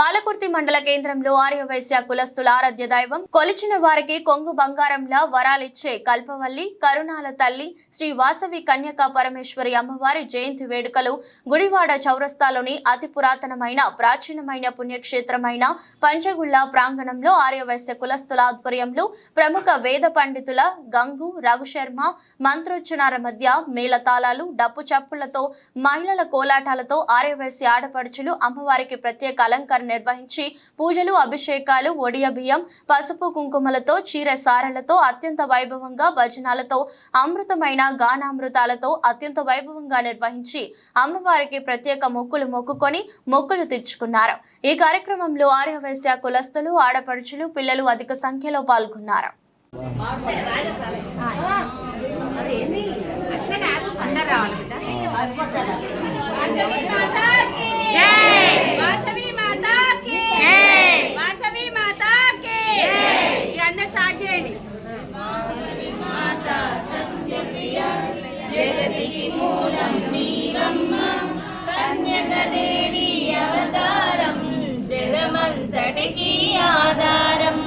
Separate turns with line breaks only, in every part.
పాలకుర్తి మండల కేంద్రంలో ఆర్యవైశ్య కులస్తుల ఆరాధ్య దైవం కొలిచిన వారికి కొంగు బంగారంలా వరాలిచ్చే కల్పవల్లి కరుణాల తల్లి శ్రీ వాసవి కన్యకా పరమేశ్వరి అమ్మవారి జయంతి వేడుకలు గుడివాడ చౌరస్తాలోని అతి పురాతనమైన ప్రాచీనమైన పుణ్యక్షేత్రమైన పంచగుళ్ళ ప్రాంగణంలో ఆర్యవైశ్య కులస్తుల ఆధ్వర్యంలో ప్రముఖ వేద పండితుల గంగు రఘుశర్మ మంత్రోచ్చనాల మధ్య మేళతాళాలు డప్పు చప్పులతో మహిళల కోలాటాలతో ఆర్యవైశ్య ఆడపడుచులు అమ్మవారికి ప్రత్యేక అలంకరణ నిర్వహించి పూజలు అభిషేకాలు ఒడియ బియ్యం పసుపు కుంకుమలతో చీర సారలతో అత్యంత వైభవంగా భజనాలతో అమృతమైన గానామృతాలతో అత్యంత వైభవంగా నిర్వహించి అమ్మవారికి ప్రత్యేక మొక్కులు మొక్కుకొని మొక్కులు తీర్చుకున్నారు. ఈ కార్యక్రమంలో ఆర్యవైశ్య కులస్తులు ఆడపడుచులు పిల్లలు అధిక సంఖ్యలో పాల్గొన్నారు.
వాసవి
జగమంతటికి ఆధారం.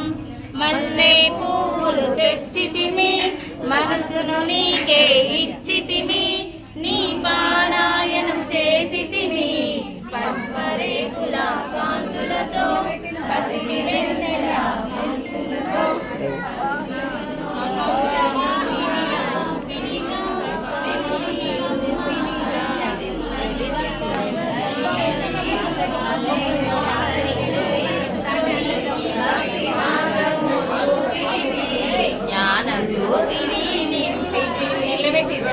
మల్లె పువ్వులు తెచ్చితిమి మనసును నీకే ఇచ్చి ज्योति